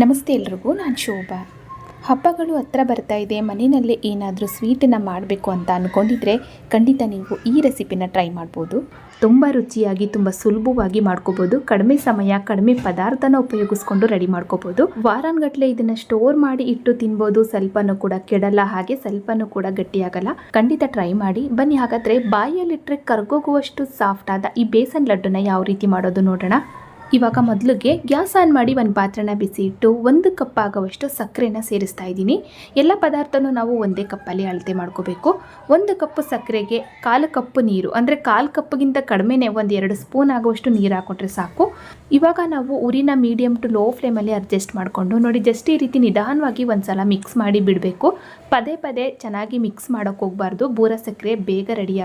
ನಮಸ್ತೆ ಎಲ್ರಿಗೂ, ನಾನು ಶೋಭಾ. ಹಬ್ಬಗಳು ಹತ್ರ ಬರ್ತಾ ಇದೆ, ಮನೆಯಲ್ಲೇ ಏನಾದರೂ ಸ್ವೀಟನ್ನು ಮಾಡಬೇಕು ಅಂತ ಅಂದ್ಕೊಂಡಿದ್ರೆ ಖಂಡಿತ ನೀವು ಈ ರೆಸಿಪಿನ ಟ್ರೈ ಮಾಡ್ಬೋದು. ತುಂಬ ರುಚಿಯಾಗಿ, ತುಂಬ ಸುಲಭವಾಗಿ ಮಾಡ್ಕೋಬೋದು. ಕಡಿಮೆ ಸಮಯ, ಕಡಿಮೆ ಪದಾರ್ಥನ ಉಪಯೋಗಿಸ್ಕೊಂಡು ರೆಡಿ ಮಾಡ್ಕೋಬೋದು. ವಾರಾನ್ಗಟ್ಲೆ ಇದನ್ನು ಸ್ಟೋರ್ ಮಾಡಿ ಇಟ್ಟು ತಿನ್ಬೋದು. ಸ್ವಲ್ಪನೂ ಕೂಡ ಕೆಡಲ್ಲ ಹಾಗೆ ಸ್ವಲ್ಪನೂ ಕೂಡ ಗಟ್ಟಿಯಾಗಲ್ಲ. ಖಂಡಿತ ಟ್ರೈ ಮಾಡಿ. ಬನ್ನಿ ಹಾಗಾದರೆ ಬಾಯಲ್ಲಿಟ್ಟರೆ ಕರ್ಗೋಗುವಷ್ಟು ಸಾಫ್ಟ್ ಆದ ಈ ಬೇಸನ್ ಲಡ್ಡುನ ಯಾವ ರೀತಿ ಮಾಡೋದು ನೋಡೋಣ. ಇವಾಗ ಮೊದಲಿಗೆ ಗ್ಯಾಸ್ ಆನ್ ಮಾಡಿ ಒಂದು ಪಾತ್ರೆನ ಬಿಸಿ ಇಟ್ಟು ಒಂದು ಕಪ್ ಆಗುವಷ್ಟು ಸಕ್ಕರೆನ ಸೇರಿಸ್ತಾ ಇದ್ದೀನಿ. ಎಲ್ಲ ಪದಾರ್ಥನೂ ನಾವು ಒಂದೇ ಕಪ್ಪಲ್ಲಿ ಅಳತೆ ಮಾಡ್ಕೋಬೇಕು. ಒಂದು ಕಪ್ ಸಕ್ಕರೆಗೆ ಕಾಲು ಕಪ್ ನೀರು, ಅಂದರೆ ಕಾಲು ಕಪ್ಗಿಂತ ಕಡಿಮೆನೇ ಒಂದು ಎರಡು ಸ್ಪೂನ್ ಆಗುವಷ್ಟು ನೀರು ಹಾಕೊಂಡ್ರೆ ಸಾಕು. ಇವಾಗ ನಾವು ಉರಿನ ಮೀಡಿಯಮ್ ಟು ಲೋ ಫ್ಲೇಮಲ್ಲಿ ಅಡ್ಜಸ್ಟ್ ಮಾಡಿಕೊಂಡು ನೋಡಿ ಜಸ್ಟ್ ಈ ರೀತಿ ನಿಧಾನವಾಗಿ ಒಂದ್ಸಲ ಮಿಕ್ಸ್ ಮಾಡಿ ಬಿಡಬೇಕು. ಪದೇ ಪದೇ ಚೆನ್ನಾಗಿ ಮಿಕ್ಸ್ ಮಾಡೋಕ್ಕೆ ಹೋಗಬಾರ್ದು. ಬೂರ ಸಕ್ಕರೆ ಬೇಗ ರೆಡಿ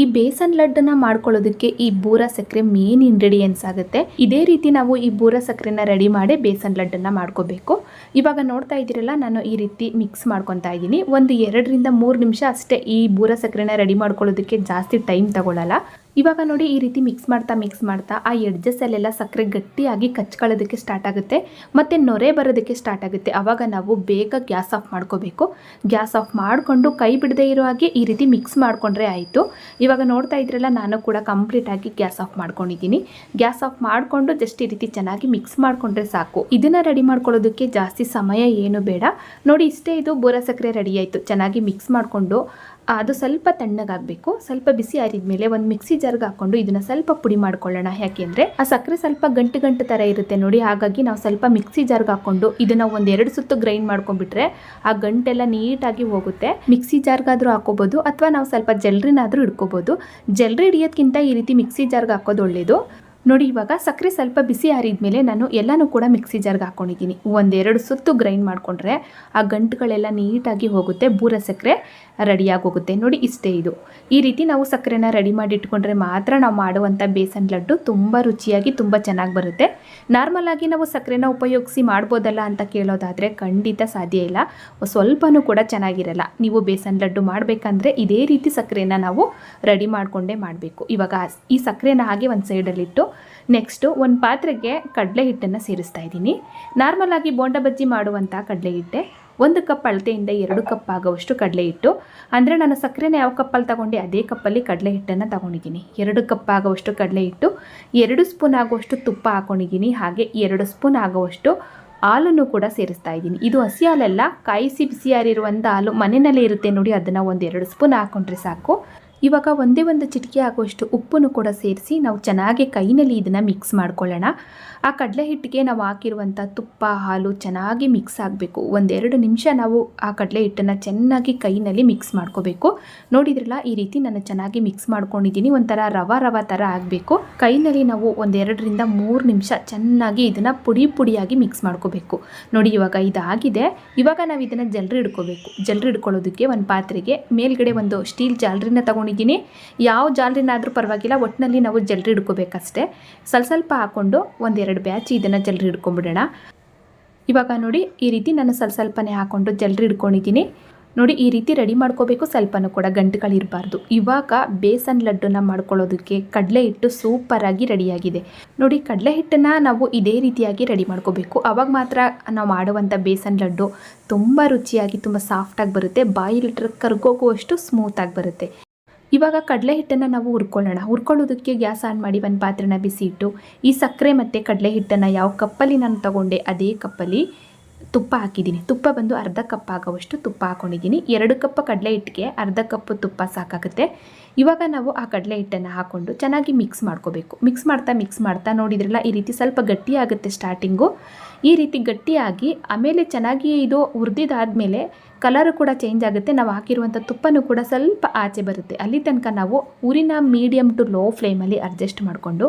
ಈ ಬೇಸನ್ ಲಡ್ಡನ್ನ ಮಾಡ್ಕೊಳ್ಳೋದಕ್ಕೆ ಈ ಬೂರ ಸಕ್ಕರೆ ಮೇನ್ ಇಂಗ್ರೀಡಿಯೆಂಟ್ಸ್ ಆಗುತ್ತೆ. ಇದೇ ರೀತಿ ನಾವು ಈ ಬೂರ ಸಕ್ಕರೆನ ರೆಡಿ ಮಾಡಿ ಬೇಸನ್ ಲಡ್ಡನ್ನ ಮಾಡ್ಕೋಬೇಕು. ಇವಾಗ ನೋಡ್ತಾ ಇದ್ದೀರಲ್ಲ, ನಾನು ಈ ರೀತಿ ಮಿಕ್ಸ್ ಮಾಡ್ಕೊತಾ ಇದ್ದೀನಿ. ಒಂದು ಎರಡರಿಂದ ಮೂರು ನಿಮಿಷ ಅಷ್ಟೇ ಈ ಬೂರ ಸಕ್ಕರೆನ ರೆಡಿ ಮಾಡ್ಕೊಳ್ಳೋದಕ್ಕೆ ಜಾಸ್ತಿ ಟೈಮ್ ತಗೊಳ್ಳಲ್ಲ ಇವಾಗ ನೋಡಿ ಈ ರೀತಿ ಮಿಕ್ಸ್ ಮಾಡ್ತಾ ಮಿಕ್ಸ್ ಮಾಡ್ತಾ ಆ ಎಡ್ಜಸ್ಸಲ್ಲೆಲ್ಲ ಸಕ್ಕರೆ ಗಟ್ಟಿಯಾಗಿ ಕಚ್ಕೊಳ್ಳೋದಕ್ಕೆ ಸ್ಟಾರ್ಟ್ ಆಗುತ್ತೆ. ಮತ್ತು ನೊರೆ ಬರೋದಕ್ಕೆ ಸ್ಟಾರ್ಟ್ ಆಗುತ್ತೆ. ಆವಾಗ ನಾವು ಬೇಗ ಗ್ಯಾಸ್ ಆಫ್ ಮಾಡ್ಕೋಬೇಕು. ಗ್ಯಾಸ್ ಆಫ್ ಮಾಡಿಕೊಂಡು ಕೈ ಬಿಡದೇ ಇರೋ ಹಾಗೆ ಈ ರೀತಿ ಮಿಕ್ಸ್ ಮಾಡಿಕೊಂಡ್ರೆ ಆಯಿತು. ಇವಾಗ ನೋಡ್ತಾ ಇದ್ರಲ್ಲ, ನಾನು ಕೂಡ ಕಂಪ್ಲೀಟಾಗಿ ಗ್ಯಾಸ್ ಆಫ್ ಮಾಡ್ಕೊಂಡಿದ್ದೀನಿ. ಗ್ಯಾಸ್ ಆಫ್ ಮಾಡಿಕೊಂಡು ಜಸ್ಟ್ ಈ ರೀತಿ ಚೆನ್ನಾಗಿ ಮಿಕ್ಸ್ ಮಾಡಿಕೊಂಡ್ರೆ ಸಾಕು. ಇದನ್ನು ರೆಡಿ ಮಾಡ್ಕೊಳ್ಳೋದಕ್ಕೆ ಜಾಸ್ತಿ ಸಮಯ ಏನು ಬೇಡ. ನೋಡಿ ಇಷ್ಟೇ ಇದು ಬೋರ ಸಕ್ಕರೆ ರೆಡಿ ಆಯಿತು. ಚೆನ್ನಾಗಿ ಮಿಕ್ಸ್ ಮಾಡಿಕೊಂಡು ಅದು ಸ್ವಲ್ಪ ತಣ್ಣಗಾಗಬೇಕು. ಸ್ವಲ್ಪ ಬಿಸಿ ಆರಿದ ಮೇಲೆ ಒಂದು ಮಿಕ್ಸಿ ಜಾರ್ಗೆ ಹಾಕೊಂಡು ಇದನ್ನ ಸ್ವಲ್ಪ ಪುಡಿ ಮಾಡ್ಕೊಳ್ಳೋಣ. ಯಾಕೆಂದ್ರೆ ಆ ಸಕ್ಕರೆ ಸ್ವಲ್ಪ ಗಂಟು ಗಂಟು ಥರ ಇರುತ್ತೆ ನೋಡಿ. ಹಾಗಾಗಿ ನಾವು ಸ್ವಲ್ಪ ಮಿಕ್ಸಿ ಜಾರ್ಗೆ ಹಾಕೊಂಡು ಇದನ್ನ ಒಂದು ಎರಡು ಸುತ್ತು ಗ್ರೈಂಡ್ ಮಾಡ್ಕೊಂಡ್ಬಿಟ್ರೆ ಆ ಗಂಟೆಲ್ಲ ನೀಟಾಗಿ ಹೋಗುತ್ತೆ. ಮಿಕ್ಸಿ ಜಾರ್ಗಾದ್ರೂ ಹಾಕೋಬಹುದು ಅಥವಾ ನಾವು ಸ್ವಲ್ಪ ಜಲ್ರಿನಾದ್ರೂ ಇಡ್ಕೋಬಹುದು ಜಲ್ರಿ ಹಿಡಿಯೋದ್ಕಿಂತ ಈ ರೀತಿ ಮಿಕ್ಸಿ ಜಾರ್ಗೆ ಹಾಕೋದು ಒಳ್ಳೆಯದು ನೋಡಿ, ಇವಾಗ ಸಕ್ಕರೆ ಸ್ವಲ್ಪ ಬಿಸಿ ಆರಿದ್ಮೇಲೆ ನಾನು ಎಲ್ಲನೂ ಕೂಡ ಮಿಕ್ಸಿ ಜಾರ್ಗೆ ಹಾಕ್ಕೊಂಡಿದ್ದೀನಿ ಒಂದೆರಡು ಸುತ್ತು ಗ್ರೈಂಡ್ ಮಾಡಿಕೊಂಡ್ರೆ ಆ ಗಂಟುಗಳೆಲ್ಲ ನೀಟಾಗಿ ಹೋಗುತ್ತೆ, ಬೂರ ಸಕ್ಕರೆ ರೆಡಿಯಾಗೋಗುತ್ತೆ. ನೋಡಿ, ಇಷ್ಟೇ ಇದು. ಈ ರೀತಿ ನಾವು ಸಕ್ಕರೆನ ರೆಡಿ ಮಾಡಿ ಇಟ್ಕೊಂಡ್ರೆ ಮಾತ್ರ ನಾವು ಮಾಡುವಂಥ ಬೇಸನ್ ಲಡ್ಡು ತುಂಬ ರುಚಿಯಾಗಿ, ತುಂಬ ಚೆನ್ನಾಗಿ ಬರುತ್ತೆ. ನಾರ್ಮಲ್ ಆಗಿ ನಾವು ಸಕ್ಕರೆನ ಉಪಯೋಗಿಸಿ ಮಾಡ್ಬೋದಲ್ಲ ಅಂತ ಕೇಳೋದಾದರೆ ಖಂಡಿತ ಸಾಧ್ಯ ಇಲ್ಲ. ಸ್ವಲ್ಪನೂ ಕೂಡ ಚೆನ್ನಾಗಿರಲ್ಲ. ನೀವು ಬೇಸನ್ ಲಡ್ಡು ಮಾಡಬೇಕಂದ್ರೆ ಇದೇ ರೀತಿ ಸಕ್ಕರೆನ ನಾವು ರೆಡಿ ಮಾಡಿಕೊಂಡೇ ಮಾಡಬೇಕು. ಇವಾಗ ಈ ಸಕ್ಕರೆನ ಹಾಗೆ ಒಂದು ಸೈಡಲ್ಲಿಟ್ಟು ನೆಕ್ಸ್ಟು ಒಂದು ಪಾತ್ರೆಗೆ ಕಡಲೆ ಹಿಟ್ಟನ್ನು ಸೇರಿಸ್ತಾ ಇದ್ದೀನಿ. ನಾರ್ಮಲ್ ಆಗಿ ಬೋಂಡ ಬಜ್ಜಿ ಮಾಡುವಂಥ ಕಡಲೆ ಹಿಟ್ಟೆ ಒಂದು ಕಪ್ ಅಳತೆಯಿಂದ ಎರಡು ಕಪ್ ಆಗುವಷ್ಟು ಕಡಲೆ ಹಿಟ್ಟು ಅಂದರೆ ನಾನು ಸಕ್ಕರೆನ ಯಾವ ಕಪ್ಪಲ್ಲಿ ತಗೊಂಡೆ, ಅದೇ ಕಪ್ಪಲ್ಲಿ ಕಡಲೆ ಹಿಟ್ಟನ್ನು ತಗೊಂಡಿದ್ದೀನಿ. ಎರಡು ಕಪ್ ಆಗುವಷ್ಟು ಕಡಲೆ ಹಿಟ್ಟು ಎರಡು ಸ್ಪೂನ್ ಆಗುವಷ್ಟು ತುಪ್ಪ ಹಾಕೊಂಡಿದ್ದೀನಿ. ಹಾಗೆ ಎರಡು ಸ್ಪೂನ್ ಆಗುವಷ್ಟು ಹಾಲನ್ನು ಕೂಡ ಸೇರಿಸ್ತಾ ಇದ್ದೀನಿ. ಇದು ಹಸಿ ಹಾಲೆಲ್ಲ, ಕಾಯಿಸಿ ಬಿಸಿಯಾರಿರುವಂಥ ಹಾಲು ಮನೆಯಲ್ಲೇ ಇರುತ್ತೆ ನೋಡಿ, ಅದನ್ನು ಒಂದು ಎರಡು ಸ್ಪೂನ್ ಹಾಕ್ಕೊಂಡ್ರೆ ಸಾಕು. ಇವಾಗ ಒಂದೇ ಒಂದು ಚಿಟಿಕೆ ಆಗುವಷ್ಟು ಉಪ್ಪನ್ನು ಕೂಡ ಸೇರಿಸಿ ನಾವು ಚೆನ್ನಾಗಿ ಕೈನಲ್ಲಿ ಇದನ್ನು ಮಿಕ್ಸ್ ಮಾಡ್ಕೊಳ್ಳೋಣ. ಆ ಕಡಲೆ ಹಿಟ್ಟಿಗೆ ನಾವು ಹಾಕಿರುವಂಥ ತುಪ್ಪ, ಹಾಲು ಚೆನ್ನಾಗಿ ಮಿಕ್ಸ್ ಆಗಬೇಕು. ಒಂದೆರಡು ನಿಮಿಷ ನಾವು ಆ ಕಡಲೆ ಹಿಟ್ಟನ್ನು ಚೆನ್ನಾಗಿ ಕೈನಲ್ಲಿ ಮಿಕ್ಸ್ ಮಾಡ್ಕೋಬೇಕು. ನೋಡಿದ್ರಲ್ಲ, ಈ ರೀತಿ ನಾನು ಚೆನ್ನಾಗಿ ಮಿಕ್ಸ್ ಮಾಡ್ಕೊಂಡಿದ್ದೀನಿ. ಒಂಥರ ರವ ರವ ಥರ ಆಗಬೇಕು. ಕೈನಲ್ಲಿ ನಾವು ಒಂದೆರಡರಿಂದ ಮೂರು ನಿಮಿಷ ಚೆನ್ನಾಗಿ ಇದನ್ನು ಪುಡಿ ಪುಡಿಯಾಗಿ ಮಿಕ್ಸ್ ಮಾಡ್ಕೋಬೇಕು. ನೋಡಿ, ಇವಾಗ ಇದಾಗಿದೆ. ಇವಾಗ ನಾವು ಇದನ್ನು ಜಲ್ರಿ ಹಿಡ್ಕೋಬೇಕು. ಜಲ್ರಿ ಹಿಡ್ಕೊಳ್ಳೋದಕ್ಕೆ ಒಂದು ಪಾತ್ರೆಗೆ ಮೇಲ್ಗಡೆ ಒಂದು ಸ್ಟೀಲ್ ಜಾಲರಿನ ತಗೊಂಡಿದ್ದೀನಿ. ಯಾವ ಜಾಲರಿನಾದರೂ ಪರವಾಗಿಲ್ಲ ಒಟ್ಟಿನಲ್ಲಿ ನಾವು ಜಲ್ರಿ ಹಿಡ್ಕೋಬೇಕಷ್ಟೇ. ಸ್ವಲ್ಪ ಸ್ವಲ್ಪ ಹಾಕ್ಕೊಂಡು ಒಂದೆರಡು ಬ್ಯಾಚ್ ಇದನ್ನು ಜಲ್ರಿ ಹಿಡ್ಕೊಂಡ್ಬಿಡೋಣ ಇವಾಗ ನೋಡಿ, ಈ ರೀತಿ ನಾನು ಸ್ವಲ್ಪ ಸ್ವಲ್ಪನೇ ಹಾಕ್ಕೊಂಡು ಜಲ್ರಿ ಹಿಡ್ಕೊಂಡಿದ್ದೀನಿ. ನೋಡಿ, ಈ ರೀತಿ ರೆಡಿ ಮಾಡ್ಕೋಬೇಕು, ಸ್ವಲ್ಪನೂ ಕೂಡ ಗಂಟುಗಳಿರಬಾರ್ದು ಇವಾಗ ಬೇಸನ್ ಲಡ್ಡುನ ಮಾಡ್ಕೊಳ್ಳೋದಕ್ಕೆ ಕಡಲೆ ಹಿಟ್ಟು ಸೂಪರಾಗಿ ರೆಡಿಯಾಗಿದೆ. ನೋಡಿ, ಕಡಲೆ ಹಿಟ್ಟನ್ನು ನಾವು ಇದೇ ರೀತಿಯಾಗಿ ರೆಡಿ ಮಾಡ್ಕೋಬೇಕು. ಆವಾಗ ಮಾತ್ರ ನಾವು ಮಾಡುವಂಥ ಬೇಸನ್ ಲಡ್ಡು ತುಂಬ ರುಚಿಯಾಗಿ, ತುಂಬ ಸಾಫ್ಟಾಗಿ ಬರುತ್ತೆ. ಬಾಯಿಲಿಟ್ರೆ ಕರ್ಗೋಗುವಷ್ಟು ಸ್ಮೂತಾಗಿ ಬರುತ್ತೆ. ಇವಾಗ ಕಡಲೆ ಹಿಟ್ಟನ್ನು ನಾವು ಹುರ್ಕೊಳ್ಳೋಣ. ಹುರ್ಕೊಳ್ಳೋದಕ್ಕೆ ಗ್ಯಾಸ್ ಆನ್ ಮಾಡಿ ಒಂದು ಪಾತ್ರೆನ ಬಿಸಿ ಇಟ್ಟು, ಈ ಸಕ್ಕರೆ ಮತ್ತು ಕಡಲೆ ಹಿಟ್ಟನ್ನು ಯಾವ ಕಪ್ಪಲ್ಲಿ ನಾನು ತಗೊಂಡೆ, ಅದೇ ಕಪ್ಪಲ್ಲಿ ತುಪ್ಪ ಹಾಕಿದ್ದೀನಿ. ತುಪ್ಪ ಬಂದು ಅರ್ಧ ಕಪ್ ಆಗೋವಷ್ಟು ತುಪ್ಪ ಹಾಕೊಂಡಿದ್ದೀನಿ. ಎರಡು ಕಪ್ ಕಡಲೆ ಹಿಟ್ಟಿಗೆ ಅರ್ಧ ಕಪ್ ತುಪ್ಪ ಸಾಕಾಗುತ್ತೆ. ಇವಾಗ ನಾವು ಆ ಕಡಲೆ ಹಿಟ್ಟನ್ನು ಹಾಕ್ಕೊಂಡು ಚೆನ್ನಾಗಿ ಮಿಕ್ಸ್ ಮಾಡ್ಕೋಬೇಕು. ಮಿಕ್ಸ್ ಮಾಡ್ತಾ ಮಿಕ್ಸ್ ಮಾಡ್ತಾ ನೋಡಿದ್ರಲ್ಲ, ಈ ರೀತಿ ಸ್ವಲ್ಪ ಗಟ್ಟಿ ಆಗುತ್ತೆ ಸ್ಟಾರ್ಟಿಂಗು ಈ ರೀತಿ ಗಟ್ಟಿಯಾಗಿ ಆಮೇಲೆ ಚೆನ್ನಾಗಿ ಇದು ಹುರಿದಿದ್ದಾದಮೇಲೆ ಕಲರು ಕೂಡ ಚೇಂಜ್ ಆಗುತ್ತೆ. ನಾವು ಹಾಕಿರುವಂಥ ತುಪ್ಪನೂ ಕೂಡ ಸ್ವಲ್ಪ ಆಚೆ ಬರುತ್ತೆ. ಅಲ್ಲಿ ತನಕ ನಾವು ಊರಿನ ಮೀಡಿಯಮ್ ಟು ಲೋ ಫ್ಲೇಮಲ್ಲಿ ಅಡ್ಜಸ್ಟ್ ಮಾಡಿಕೊಂಡು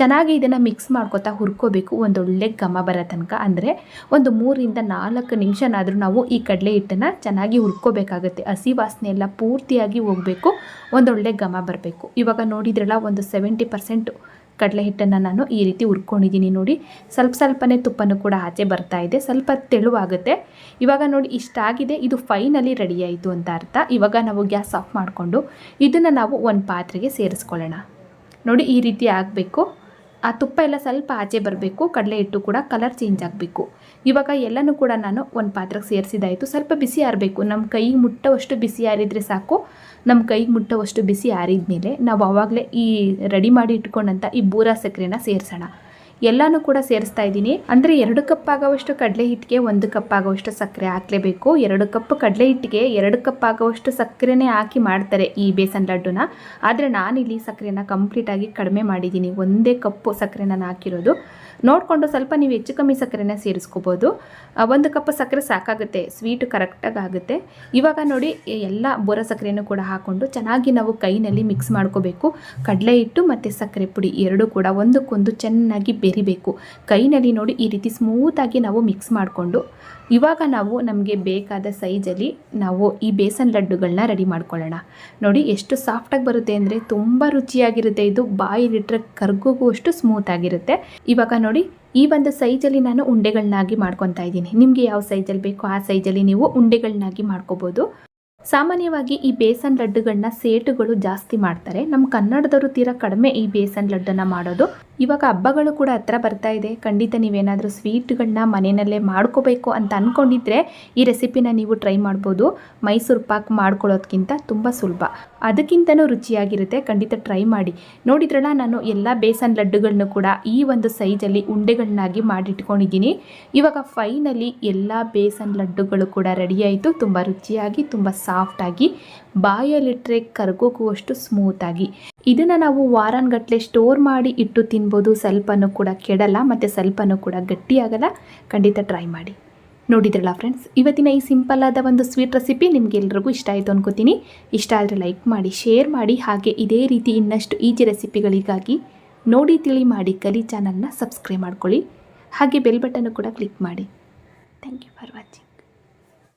ಚೆನ್ನಾಗಿ ಇದನ್ನು ಮಿಕ್ಸ್ ಮಾಡ್ಕೊತಾ ಹುರ್ಕೋಬೇಕು. ಒಂದೊಳ್ಳೆ ಘಮ ಬರೋ ತನಕ. ಅಂದರೆ ಒಂದು ಮೂರಿಂದ ನಾಲ್ಕು ನಿಮಿಷನಾದರೂ ನಾವು ಈ ಕಡಲೆ ಹಿಟ್ಟನ್ನು ಚೆನ್ನಾಗಿ ಹುರ್ಕೋಬೇಕಾಗುತ್ತೆ. ಹಸಿ ವಾಸನೆ ಎಲ್ಲ ಪೂರ್ತಿಯಾಗಿ ಹೋಗಬೇಕು. ಒಂದೊಳ್ಳೆ ಘಮ ಬರಬೇಕು. ಇವಾಗ ನೋಡಿದ್ರಲ್ಲ, ಒಂದು ಸೆವೆಂಟಿ ಪರ್ಸೆಂಟು ಕಡಲೆ ಹಿಟ್ಟನ್ನು ನಾನು ಈ ರೀತಿ ಹುರ್ಕೊಂಡಿದ್ದೀನಿ ನೋಡಿ. ಸ್ವಲ್ಪ ಸ್ವಲ್ಪನೇ ತುಪ್ಪನೂ ಕೂಡ ಆಚೆ ಬರ್ತಾ ಇದೆ. ಸ್ವಲ್ಪ ತೆಳುವಾಗುತ್ತೆ. ಇವಾಗ ನೋಡಿ ಇಷ್ಟಾಗಿದೆ ಇದು ಫೈನಲಿ ರೆಡಿಯಾಯಿತು ಅಂತ ಅರ್ಥ. ಇವಾಗ ನಾವು ಗ್ಯಾಸ್ ಆಫ್ ಮಾಡಿಕೊಂಡು ಇದನ್ನು ನಾವು ಒಂದು ಪಾತ್ರೆಗೆ ಸೇರಿಸ್ಕೊಳ್ಳೋಣ. ನೋಡಿ ಈ ರೀತಿ ಆಗಬೇಕು. ಆ ತುಪ್ಪ ಎಲ್ಲ ಸ್ವಲ್ಪ ಆಚೆ ಬರಬೇಕು, ಕಡಲೆ ಹಿಟ್ಟು ಕೂಡ ಕಲರ್ ಚೇಂಜ್ ಆಗಬೇಕು. ಇವಾಗ ಎಲ್ಲನೂ ಕೂಡ ನಾನು ಒಂದು ಪಾತ್ರೆಗೆ ಸೇರಿಸಿದಾಯಿತು ಸ್ವಲ್ಪ ಬಿಸಿ ಆರಬೇಕು. ನಮ್ಮ ಕೈಗೆ ಮುಟ್ಟವಷ್ಟು ಬಿಸಿ ಆರಿದರೆ ಸಾಕು. ನಮ್ಮ ಕೈಗೆ ಮುಟ್ಟವಷ್ಟು ಬಿಸಿ ಆರಿದ ಮೇಲೆ ನಾವು ಆವಾಗಲೇ ಈ ರೆಡಿ ಮಾಡಿ ಇಟ್ಕೊಂಡಂಥ ಈ ಬೂರಾ ಸಕ್ಕರೆನ ಸೇರಿಸೋಣ. ಎಲ್ಲನೂ ಕೂಡ ಸೇರಿಸ್ತಾ ಇದ್ದೀನಿ. ಅಂದರೆ ಎರಡು ಕಪ್ ಆಗೋವಷ್ಟು ಕಡಲೆ ಹಿಟ್ಟಿಗೆ ಒಂದು ಕಪ್ ಆಗೋವಷ್ಟು ಸಕ್ಕರೆ ಹಾಕಲೇಬೇಕು. ಎರಡು ಕಪ್ ಕಡಲೆ ಹಿಟ್ಟಿಗೆ ಎರಡು ಕಪ್ ಆಗೋವಷ್ಟು ಸಕ್ಕರೆನೇ ಹಾಕಿ ಮಾಡ್ತಾರೆ ಈ ಬೇಸನ್ ಲಡ್ಡುನ. ಆದರೆ ನಾನಿಲ್ಲಿ ಸಕ್ಕರೆನ ಕಂಪ್ಲೀಟಾಗಿ ಕಡಿಮೆ ಮಾಡಿದ್ದೀನಿ. ಒಂದೇ ಕಪ್ಪು ಸಕ್ಕರೆನ ಹಾಕಿರೋದು. ನೋಡಿಕೊಂಡು ಸ್ವಲ್ಪ ನೀವು ಹೆಚ್ಚು ಕಮ್ಮಿ ಸಕ್ಕರೆನ ಸೇರಿಸ್ಕೋಬೋದು. ಒಂದು ಕಪ್ ಸಕ್ಕರೆ ಸಾಕಾಗುತ್ತೆ ಸ್ವೀಟ್ ಕರೆಕ್ಟಾಗಿ ಆಗುತ್ತೆ ಇವಾಗ ನೋಡಿ ಎಲ್ಲ ಬೋರ ಸಕ್ಕರೆನೂ ಕೂಡ ಹಾಕ್ಕೊಂಡು ಚೆನ್ನಾಗಿ ನಾವು ಕೈನಲ್ಲಿ ಮಿಕ್ಸ್ ಮಾಡ್ಕೋಬೇಕು. ಕಡಲೆ ಹಿಟ್ಟು ಮತ್ತು ಸಕ್ಕರೆ ಪುಡಿ ಎರಡೂ ಕೂಡ ಒಂದಕ್ಕೊಂದು ಚೆನ್ನಾಗಿ ಬೆರಿಬೇಕು. ಕೈನಲ್ಲಿ ನೋಡಿ ಈ ರೀತಿ ಸ್ಮೂತಾಗಿ ನಾವು ಮಿಕ್ಸ್ ಮಾಡಿಕೊಂಡು ಇವಾಗ ನಾವು ನಮಗೆ ಬೇಕಾದ ಸೈಜಲ್ಲಿ ನಾವು ಈ ಬೇಸನ್ ಲಡ್ಡುಗಳನ್ನ ರೆಡಿ ಮಾಡ್ಕೊಳ್ಳೋಣ. ನೋಡಿ ಎಷ್ಟು ಸಾಫ್ಟಾಗಿ ಬರುತ್ತೆ ಅಂದರೆ ತುಂಬ ರುಚಿಯಾಗಿರುತ್ತೆ. ಇದು ಬಾಯಿಲಿಟ್ರೆ ಕರಗುವಷ್ಟು ಸ್ಮೂತ್ ಆಗಿರುತ್ತೆ. ಇವಾಗ ನೋಡಿ ಈ ಒಂದು ಸೈಜಲ್ಲಿ ನಾನು ಉಂಡೆಗಳನ್ನಾಗಿ ಮಾಡ್ಕೊತಾ ಇದ್ದೀನಿ. ನಿಮಗೆ ಯಾವ ಸೈಜಲ್ಲಿ ಬೇಕೋ ಆ ಸೈಜಲ್ಲಿ ನೀವು ಉಂಡೆಗಳನ್ನಾಗಿ ಮಾಡ್ಕೋಬೋದು. ಸಾಮಾನ್ಯವಾಗಿ ಈ ಬೇಸನ್ ಲಡ್ಡುಗಳನ್ನ ಸೇಟುಗಳು ಜಾಸ್ತಿ ಮಾಡ್ತಾರೆ. ನಮ್ಮ ಕನ್ನಡದವರು ತೀರಾ ಕಡಿಮೆ ಈ ಬೇಸನ್ ಲಡ್ಡನ್ನ ಮಾಡೋದು. ಇವಾಗ ಹಬ್ಬಗಳು ಕೂಡ ಹತ್ರ ಬರ್ತಾ ಇದೆ. ಖಂಡಿತ ನೀವೇನಾದರೂ ಸ್ವೀಟ್ಗಳನ್ನ ಮನೆಯಲ್ಲೇ ಮಾಡ್ಕೋಬೇಕು ಅಂತ ಅಂದ್ಕೊಂಡಿದ್ರೆ ಈ ರೆಸಿಪಿನ ನೀವು ಟ್ರೈ ಮಾಡ್ಬೋದು. ಮೈಸೂರು ಪಾಕ್ ಮಾಡ್ಕೊಳ್ಳೋದಕ್ಕಿಂತ ತುಂಬ ಸುಲಭ. ಅದಕ್ಕಿಂತನೂ ರುಚಿಯಾಗಿರುತ್ತೆ. ಖಂಡಿತ ಟ್ರೈ ಮಾಡಿ. ನೋಡಿದ್ರಲ್ಲ, ನಾನು ಎಲ್ಲ ಬೇಸನ್ ಲಡ್ಡುಗಳನ್ನು ಕೂಡ ಈ ಒಂದು ಸೈಜಲ್ಲಿ ಉಂಡೆಗಳನ್ನಾಗಿ ಮಾಡಿಟ್ಕೊಂಡಿದ್ದೀನಿ. ಇವಾಗ ಫೈನಲಿ ಎಲ್ಲ ಬೇಸನ್ ಲಡ್ಡುಗಳು ಕೂಡ ರೆಡಿಯಾಯಿತು ತುಂಬ ರುಚಿಯಾಗಿ, ತುಂಬ ಸಾಫ್ಟಾಗಿ ಬಾಯಲ್ಲಿಟ್ಟರೆ ಕರ್ಗೋಗುವಷ್ಟು ಸ್ಮೂತಾಗಿ. ಇದನ್ನು ನಾವು ವಾರಾನ್ಗಟ್ಟಲೆ ಸ್ಟೋರ್ ಮಾಡಿ ಇಟ್ಟು ತಿನ್ಬೋದು. ಸ್ವಲ್ಪನೂ ಕೂಡ ಕೆಡಲ್ಲ, ಮತ್ತು ಸ್ವಲ್ಪನೂ ಕೂಡ ಗಟ್ಟಿಯಾಗಲ್ಲ. ಖಂಡಿತ ಟ್ರೈ ಮಾಡಿ. ನೋಡಿದ್ರಲ್ಲ ಫ್ರೆಂಡ್ಸ್, ಇವತ್ತಿನ ಈ ಸಿಂಪಲ್ ಆದ ಒಂದು ಸ್ವೀಟ್ ರೆಸಿಪಿ ನಿಮಗೆಲ್ರಿಗೂ ಇಷ್ಟ ಆಯಿತು ಅನ್ಕೋತೀನಿ. ಇಷ್ಟ ಆದರೆ ಲೈಕ್ ಮಾಡಿ, ಶೇರ್ ಮಾಡಿ, ಹಾಗೆ ಇದೇ ರೀತಿ ಇನ್ನಷ್ಟು ಈಜಿ ರೆಸಿಪಿಗಳಿಗಾಗಿ ನೋಡಿ ತಿಳಿ ಮಾಡಿ ಕಲಿ ಚಾನಲ್ನ ಸಬ್ಸ್ಕ್ರೈಬ್ ಮಾಡ್ಕೊಳ್ಳಿ. ಹಾಗೆ ಬೆಲ್ ಬಟನ್ನು ಕೂಡ ಕ್ಲಿಕ್ ಮಾಡಿ. Thank you for watching.